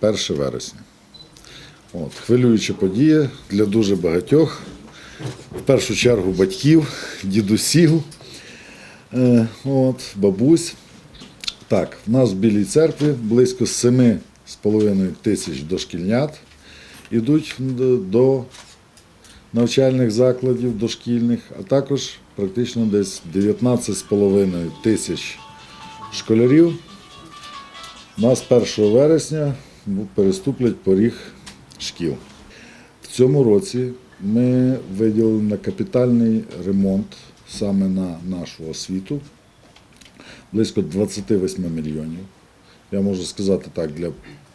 1 вересня. От, хвилююча подія для дуже багатьох. В першу чергу батьків, дідусів, е, от, бабусь. Так, в нас в Білій церкві близько 7,5 тисяч дошкільнят ідуть до- до навчальних закладів дошкільних, а також практично десь 19,5 тисяч школярів. У нас 1 вересня переступлять поріг шкіл. В цьому році ми виділили на капітальний ремонт саме на нашу освіту близько 28 мільйонів. Я можу сказати так, для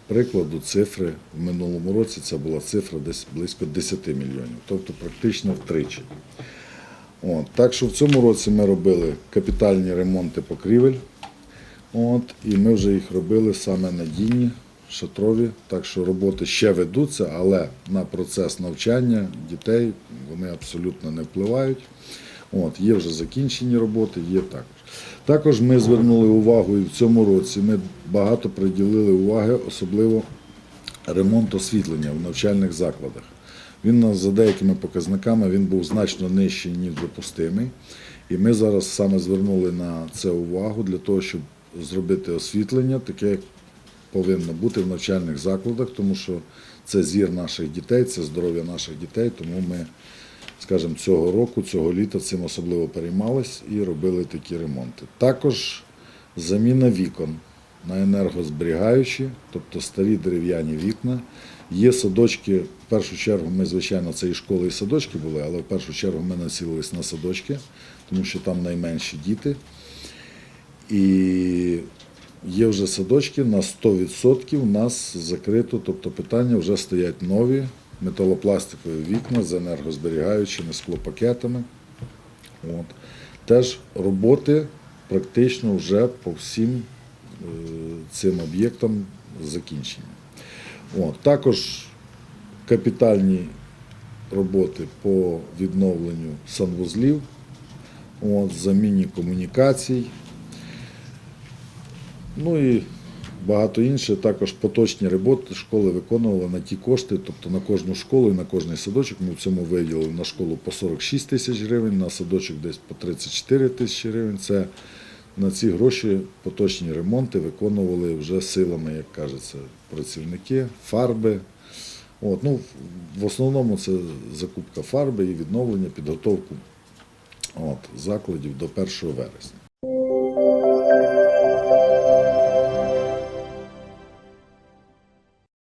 прикладу, цифри в минулому році це була цифра десь близько 10 мільйонів, тобто практично втричі. От, так що в цьому році ми робили капітальні ремонти покрівель. От, і ми вже їх робили саме надійні, шатрові. Так що роботи ще ведуться, але на процес навчання дітей вони абсолютно не впливають. От, є вже закінчені роботи, є також. Також ми звернули увагу і в цьому році ми багато приділили уваги, особливо ремонт освітлення в навчальних закладах. Він нас за деякими показниками він був значно нижчий, ніж допустимий. І ми зараз саме звернули на це увагу для того, щоб зробити освітлення, таке повинно бути в навчальних закладах, тому що це зір наших дітей, це здоров'я наших дітей, тому ми, скажімо, цього року, цього літа цим особливо переймались і робили такі ремонти. Також заміна вікон на енергозберігаючі, тобто старі дерев'яні вікна. Є садочки, в першу чергу, ми, звичайно, це і школи, і садочки були, але в першу чергу ми націлились на садочки, тому що там найменші діти. І є вже садочки на 100% у нас закрито, тобто питання вже стоять нові металопластикові вікна з енергозберігаючими склопакетами. От. Теж роботи практично вже по всім е, цим об'єктам закінчені. От. Також капітальні роботи по відновленню санвузлів, от, заміні комунікацій. Ну і багато інше. Також поточні роботи школи виконували на ті кошти, тобто на кожну школу і на кожний садочок. Ми в цьому виділили на школу по 46 тисяч гривень, на садочок десь по 34 тисячі гривень. Це на ці гроші поточні ремонти виконували вже силами, як кажеться, працівники, фарби. От, ну, в основному це закупка фарби і відновлення, підготовку от, закладів до 1 вересня.